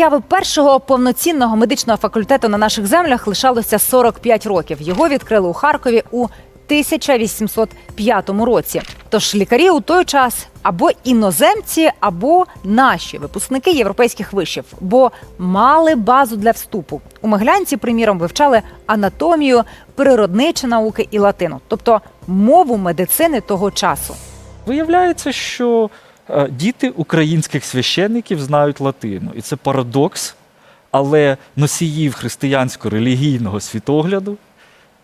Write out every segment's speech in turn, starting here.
появи першого повноцінного медичного факультету на наших землях лишалося 45 років. Його відкрили у Харкові у 1805 році. Тож лікарі у той час або іноземці, або наші випускники європейських вишів, бо мали базу для вступу. У Миглянці, приміром, вивчали анатомію, природничі науки і латину, тобто мову медицини того часу. Виявляється, що діти українських священників знають латину. І це парадокс, але носіїв християнсько-релігійного світогляду,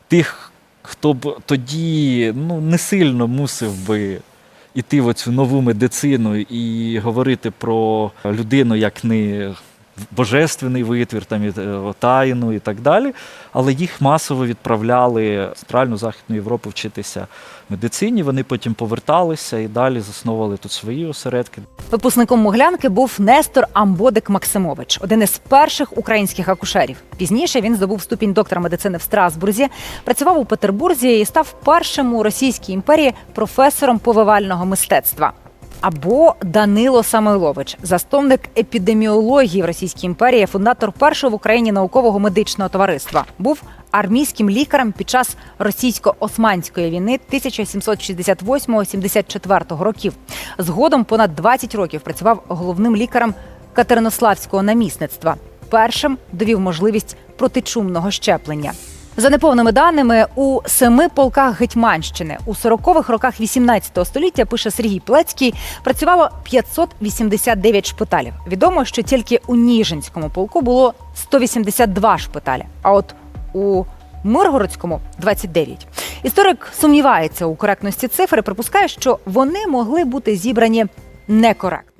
тих, хто б тоді ну, не сильно мусив би іти в оцю нову медицину і говорити про людину як не божественний витвір, там, і, е, тайну і так далі. Але їх масово відправляли в Центральну Західну Європу вчитися медицині. Вони потім поверталися і далі засновували тут свої осередки. Випускником Моглянки був Нестор Амбодик Максимович, один із перших українських акушерів. Пізніше він здобув ступінь доктора медицини в Страсбурзі, працював у Петербурзі і став першим у Російській імперії професором повивального мистецтва. Або Данило Самойлович, засновник епідеміології в Російській імперії, фундатор першого в Україні наукового медичного товариства, був армійським лікарем під час російсько-османської війни 1768-74 років. Згодом понад 20 років працював головним лікарем Катеринославського намісництва. Першим довів можливість протичумного щеплення. За неповними даними, у семи полках Гетьманщини у 40-х роках 18 століття, пише Сергій Плецький, працювало 589 шпиталів. Відомо, що тільки у Ніжинському полку було 182 шпиталі, а от у Миргородському 29. Історик сумнівається у коректності цифр і припускає, що вони могли бути зібрані некоректно.